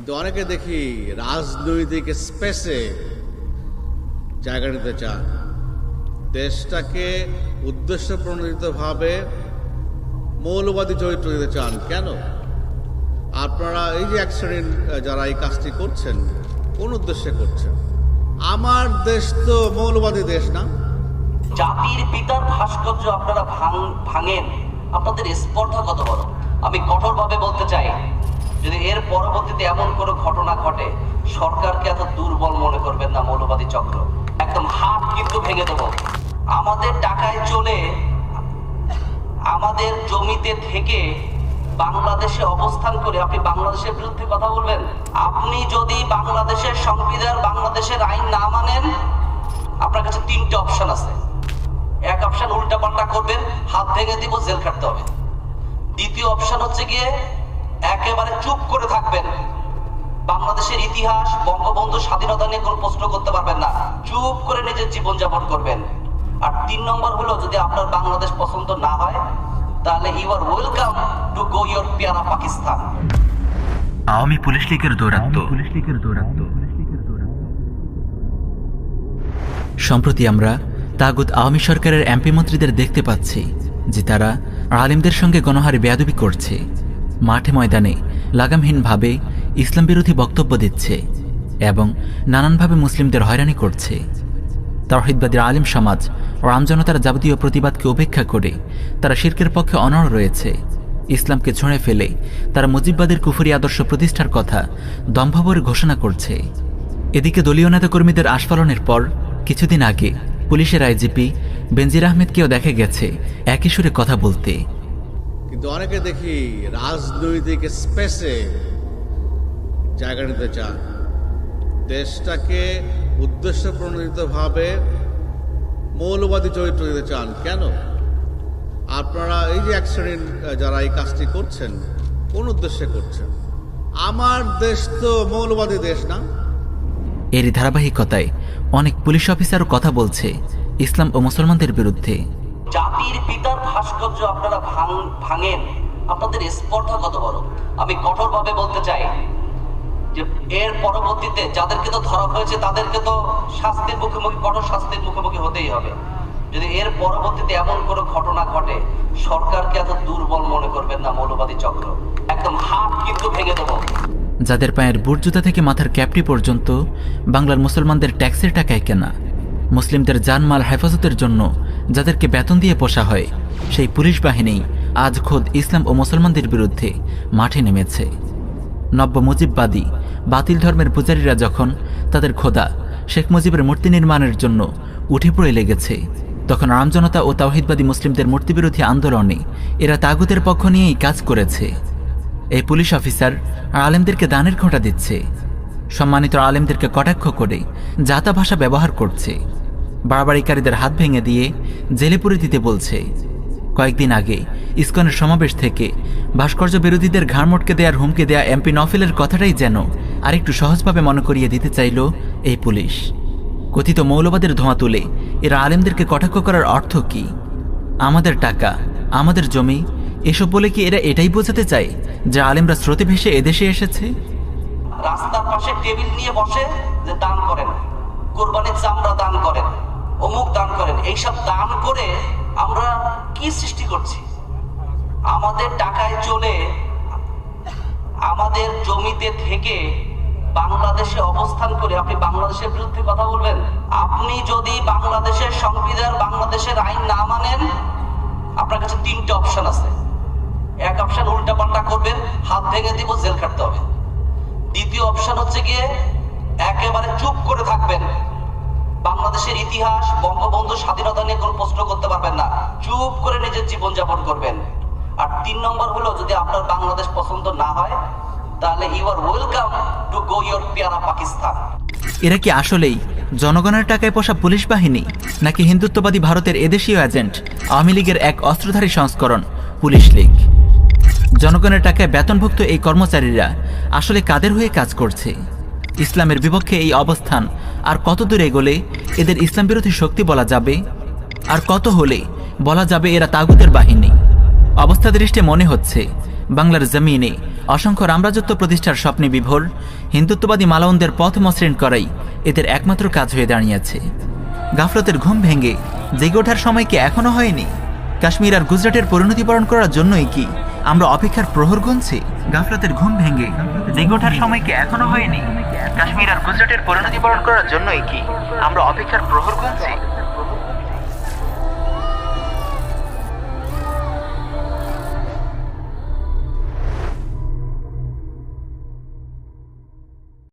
কিন্তু অনেকে দেখি রাজনৈতিক স্পেসে জায়গা নিতে চান। দেশটাকে উদ্দেশ্য প্রণোদিতভাবে মৌলবাদী চরিত্র দিতে চান। কেন? আপনারা এই যে এক শ্রেণির যারা এই কাজটি করছেন, কোন উদ্দেশ্যে করছেন? আমার দেশ তো মৌলবাদী দেশ না। জাতির পিতার ভাস্কর্য আপনারা ভাঙ, ভাঙেন। আপনাদের স্পর্ধা কত বড়? আমি কঠোরভাবে বলতে চাই যদি এর পরবর্তীতে এমন কোনো ঘটনা ঘটে, সরকারকে এত দুর্বল মনে করবেন না মৌলবাদী চক্র। একদম হাত কিন্তু ভেঙে দেবো। আমাদের টাকায় চলে, আমাদের জমিতে থেকে বাংলাদেশে অবস্থান করে আপনি বাংলাদেশের বিরুদ্ধে কথা বলবেন? আপনি যদি বাংলাদেশের সংবিধান, বাংলাদেশের আইন না মানেন, আপনার কাছে তিনটে অপশন আছে। এক অপশন উল্টা পাল্টা করবেন, হাত ভেঙে দিব, জেল খাটতে হবে। দ্বিতীয় অপশন হচ্ছে গিয়ে একেবারে চুপ করে থাকবেন। বাংলাদেশের ইতিহাস বঙ্গবন্ধু স্বাধীনতা নিয়ে কোনো প্রশ্ন করতে পারবেন না। চুপ করে নিজের জীবন যাপন করবেন। আর তিন নম্বর হলো যদি আপনার বাংলাদেশ পছন্দ না হয় তাহলে you are welcome to go your পেয়ারা পাকিস্তান। আওয়ামী পুলিশ লীগের দৌরাত্ম পুলিশ লীগের দৌরাত্ম সম্প্রতি আমরা তাগুত আওয়ামী সরকারের এমপি মন্ত্রীদের দেখতে পাচ্ছি যে তারা আলিমদের সঙ্গে গণহারে বেয়াদবি করছে। মাঠে ময়দানে লাগামহীনভাবে ইসলাম বিরোধী বক্তব্য দিচ্ছে এবং নানানভাবে মুসলিমদের হয়রানি করছে। তরহিদবাদী আলিম সমাজ ও আমজনতার যাবতীয় প্রতিবাদকে উপেক্ষা করে তারা শির্কের পক্ষে অনড় রয়েছে। ইসলামকে ছুঁড়ে ফেলে তারা মুজিববাদের কুফুরি আদর্শ প্রতিষ্ঠার কথা দম্ভবরে ঘোষণা করছে। এদিকে দলীয় নেতাকর্মীদের আস্ফালনের পর কিছুদিন আগে পুলিশের আইজিপি বেনজির আহমেদকেও দেখা গেছে একই সুরে কথা বলতে। কিন্তু অনেকে দেখি রাজনৈতিক স্পেসে জায়গা নিতে চান। দেশটাকে উদ্দেশ্য প্রণোদিতভাবে মৌলবাদী চরিত্র দিতে চান কেন? আপনারা এই যে এক শ্রেণির যারা এই কাজটি করছেন কোন উদ্দেশ্যে করছেন? আমার দেশ তো মৌলবাদী দেশ না। এরই ধারাবাহিকতায় অনেক পুলিশ অফিসারও কথা বলছে ইসলাম ও মুসলমানদের বিরুদ্ধে। জাতির পিতার ভাস্কর্য আপনারা ভাঙেন। আপনাদের স্পর্ধা কত বড়? আমি কঠোরভাবে বলতে চাই যে, এর পরবর্তীতে যাদেরকে তো ধরা হয়েছে, তাদেরকে তো শাস্তির মুখোমুখি, কঠোর শাস্তির মুখোমুখি হতেই হবে। যদি এর পরবর্তীতে এমন কোনো ঘটনা ঘটে, সরকারকে এত দুর্বল মনে করবেন না, মৌলবাদী চক্র। একদম হাত কিন্তু ভেঙে দেবো। যাদের পায়ের বুট জুতা থেকে মাথার ক্যাপটি পর্যন্ত বাংলার মুসলমানদের ট্যাক্সের টাকায় কেনা, মুসলিমদের জানমাল হেফাজতের জন্য যাদেরকে বেতন দিয়ে পোষা হয়, সেই পুলিশ বাহিনী আজ খোদ ইসলাম ও মুসলমানদের বিরুদ্ধে মাঠে নেমেছে। নব্য মুজিববাদী, বাতিল ধর্মের পূজারীরা যখন তাদের খোদা শেখ মুজিবের মূর্তি নির্মাণের জন্য উঠে পড়ে লেগেছে, তখন রামজনতা ও তাওহিদবাদী মুসলিমদের মূর্তিবিরোধী আন্দোলনে এরা তাগুতের পক্ষ নিয়েই কাজ করেছে। এই পুলিশ অফিসার আলেমদেরকে দানের খোঁটা দিচ্ছে। সম্মানিত আলেমদেরকে কটাক্ষ করে জাতা ভাষা ব্যবহার করছে। বাড়াবাড়িকারীদের হাত ভেঙে দিয়ে জেলে পুরে দিতে বলছে। কয়েকদিন আগে ইসকনের সমাবেশ থেকে ভাস্কর্য বিরোধীদের ঘাড় মটকে দেওয়ার হুমকি দেয়া এমপি নফিলের কথাটাই যেন আরেকটু সহজভাবে মনে করিয়ে দিতে চাইল এই পুলিশ। কথিত মৌলবাদের ধোঁয়া তুলে এরা আলেমদেরকে কটাক্ষ করার অর্থ কি? আমাদের টাকা, আমাদের জমি, এসব বলে কি এরা এটাই বোঝাতে চায় যে আলেমরা স্রোতে ভেসে এদেশে এসেছে? রাস্তার পাশে টেবিল নিয়ে বসে যে দান করেন কোরবানির চামড়া দান করেন অমুক দান করেন এইসব দান করে আমরা কি সৃষ্টি করছি? আমাদের টাকায় চলে আমাদের জমিতে থেকে বাংলাদেশে অবস্থান করে, আপনি বাংলাদেশের বিরুদ্ধে কথা বলবেন? আপনি যদি বাংলাদেশের সংবিধান, বাংলাদেশের আইন না মানেন, আপনার কাছে তিনটে অপশন আছে। এক অপশন উল্টা পাল্টা করবেন, হাত ভেঙে দিব, জেল খাটতে হবে। দ্বিতীয় অপশন হচ্ছে গিয়ে একেবারে চুপ করে থাকবেন। ইতিহাস, বঙ্গবন্ধু স্বাধীনতা নিয়ে কোনো প্রশ্ন করতে পারবেন না। চুপ করে নিজের জীবন যাপন করবেন। আর তিন নম্বর হলো, যদি আপনার বাংলাদেশ পছন্দ না হয়, তাহলে you are welcome to go your পেয়ারা পাকিস্তান। এরা কি আসলেই জনগণের টাকায় পোষা পুলিশ বাহিনী, নাকি হিন্দুত্ববাদী ভারতের এদেশীয় এজেন্ট আওয়ামী লীগের এক অস্ত্রধারী সংস্করণ, পুলিশ লীগ? জনগণের টাকায় বেতনভুক্ত এই কর্মচারীরা আসলে কাদের হয়ে কাজ করছে? ইসলামের বিপক্ষে এই অবস্থান আর কত দূর এগোলে এদের ইসলাম বিরোধী শক্তি বলা যাবে? আর কত হলে বলা যাবে এরা তাগুতের বাহিনী? অবস্থা দৃষ্টে মনে হচ্ছে, বাংলার জমিনে অসংখ্য রামরাজত্ব প্রতিষ্ঠার স্বপ্নে বিভোর, হিন্দুত্ববাদী মালাউনদের পথ মসৃণ করাই এদের একমাত্র কাজ হয়ে দাঁড়িয়েছে। গাফলতের ঘুম ভেঙে জেগে ওঠার সময় কি এখনও হয়নি? কাশ্মীর আর গুজরাটের পরিণতি বরণ করার জন্যই কি আমরা অপেক্ষার প্রহর গুনছি? গাফলতের ঘুম ভেঙে জেগে ওঠার সময় কি এখনও হয়নি? কাশ্মীর আর গুজরাটের পরিণতি বরণ করার জন্যই কি আমরা অপেক্ষার প্রহর গুনছি